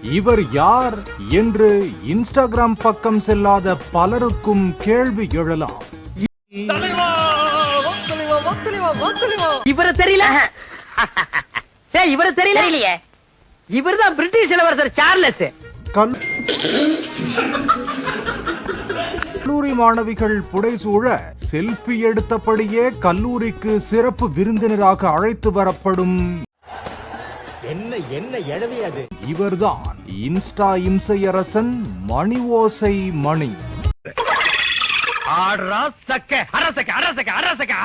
இவர் யார் என்று இன்ஸ்டாகிராம் பக்கம் செல்லாத பலருக்கும் கேள்வி எழலாம். இவரை தெரியல? ஏய் இவரை தெரியல? இல்லையே இவர்தான் பிரிட்டிஷ் இளவரசர் சார்லஸ். கல்- கல்லூரி மாணவிகள் புடைசூழ செல்ஃபி எடுத்தபடியே கல்லூரிக்கு சிறப்பு விருந்தினராக அழைத்து வரப்படும் என்ன என்ன இவர்தான் இன்ஸ்டா இம்சையரசன் மணி ஓசை மணி.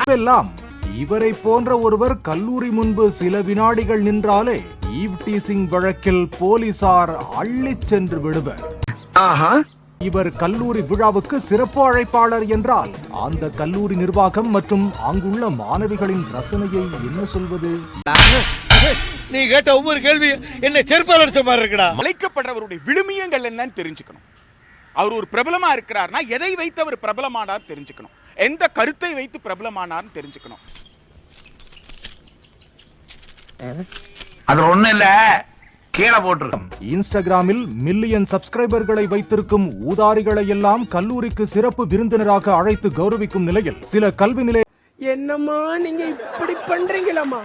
எல்லாம் இவரை போன்ற ஒருவர் கல்லூரி முன்பு சில வினாடிகள் நின்றாலே ஈவ் டீசிங் வழக்கில் போலீசார் அள்ளிச் சென்று விடுவர். இவர் கல்லூரி விழாவுக்கு சிறப்பு அழைப்பாளர் என்றால் அந்த கல்லூரி நிர்வாகம் மற்றும் அங்குள்ள மாணவிகளின் ரசனையை என்ன சொல்வது? நீ கேட்ட ஒவ்வொரு கேள்வி என்ன செருப்பால் அடிச்ச மாதிரி இருக்குடா. அழைக்கப்படுறவருடைய விழுமியங்கள் என்னன்னு தெரிஞ்சுக்கணும். அவர் ஒரு பிரபலமா இருக்கிறார்னா எதை வைத்து அவர் பிரபலமானார் தெரிஞ்சுக்கணும். எந்த கருத்தை வைத்து பிரபலமானார்னு தெரிஞ்சுக்கணும். அது ஒண்ணு இல்ல. கீழே போட்டுரு இன்ஸ்டாகிராமில் மில்லியன் சப்ஸ்கிரைபர்களை வைத்திருக்கும் ஊதாரிகளை எல்லாம் கல்லூரிக்கு சிறப்பு விருந்தினராக அழைத்து கௌரவிக்கும் நிலையில் சில கல்வி நிலைய என்னம்மா நீங்க இப்படி பண்றீங்களாம்மா?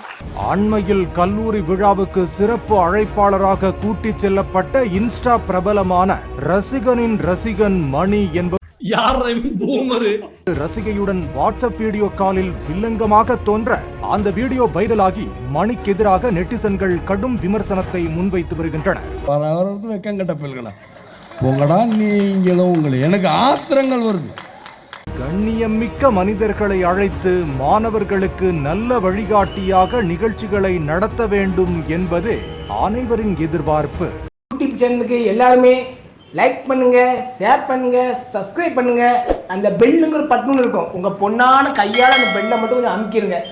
அண்மையில் கல்லூரி விழாவுக்கு சிறப்பு அழைப்பாளராக கூட்டிச் செல்லப்பட்ட இன்ஸ்டா பிரபலமான ரசிகனின் ரசிகன் மணி என்பவர் ரசிகையுடன் வாட்ஸ்அப் வீடியோ காலில் வில்லங்கமாக தோன்ற அந்த வீடியோ வைரலாகி மணிக்கு எதிராக நெட்டிசன்கள் கடும் விமர்சனத்தை முன்வைத்து வருகின்றனர். நீங்களும் உங்களை. எனக்கு ஆத்திரங்கள் வருது. கண்ணியமிக்க மனிதர்களை அழைத்து மாணவர்களுக்கு நல்ல வழிகாட்டியாக நிகழ்ச்சிகளை நடத்த வேண்டும் என்பதே அனைவரின் எதிர்பார்ப்பு. யூடியூப் சேனலுக்கு எல்லாருமே லைக் பண்ணுங்க ஷேர் பண்ணுங்க சப்ஸ்கிரைப் பண்ணுங்க. அந்த பெல்லுங்கிற பட்டன் இருக்கும். உங்க பொண்ணான கையால அந்த பெல்லை மட்டும் கொஞ்சம் அமுக்கிருங்க.